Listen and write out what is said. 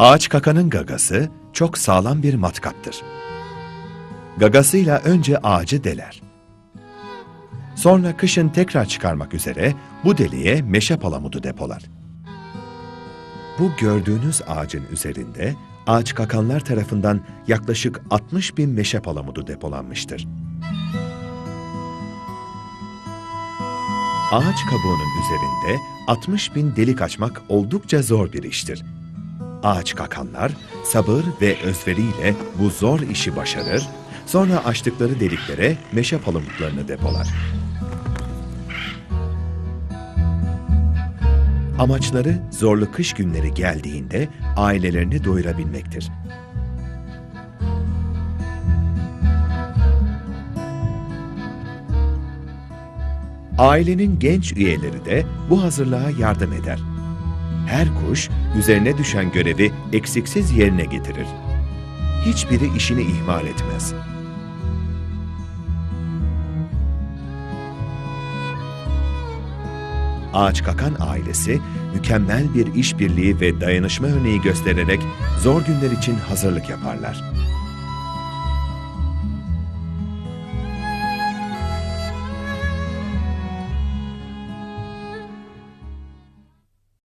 Ağaç kakanın gagası çok sağlam bir matkaptır. Gagasıyla önce ağacı deler. Sonra kışın tekrar çıkarmak üzere bu deliğe meşe palamudu depolar. Bu gördüğünüz ağacın üzerinde ağaç kakanlar tarafından yaklaşık 60 bin meşe palamudu depolanmıştır. Ağaç kabuğunun üzerinde 60 bin delik açmak oldukça zor bir iştir. Ağaç kakanlar sabır ve özveriyle bu zor işi başarır, sonra açtıkları deliklere meşe palamutlarını depolar. Amaçları zorlu kış günleri geldiğinde ailelerini doyurabilmektir. Ailenin genç üyeleri de bu hazırlığa yardım eder. Her kuş üzerine düşen görevi eksiksiz yerine getirir. Hiçbiri işini ihmal etmez. Ağaç Kakan ailesi mükemmel bir işbirliği ve dayanışma örneği göstererek zor günler için hazırlık yaparlar.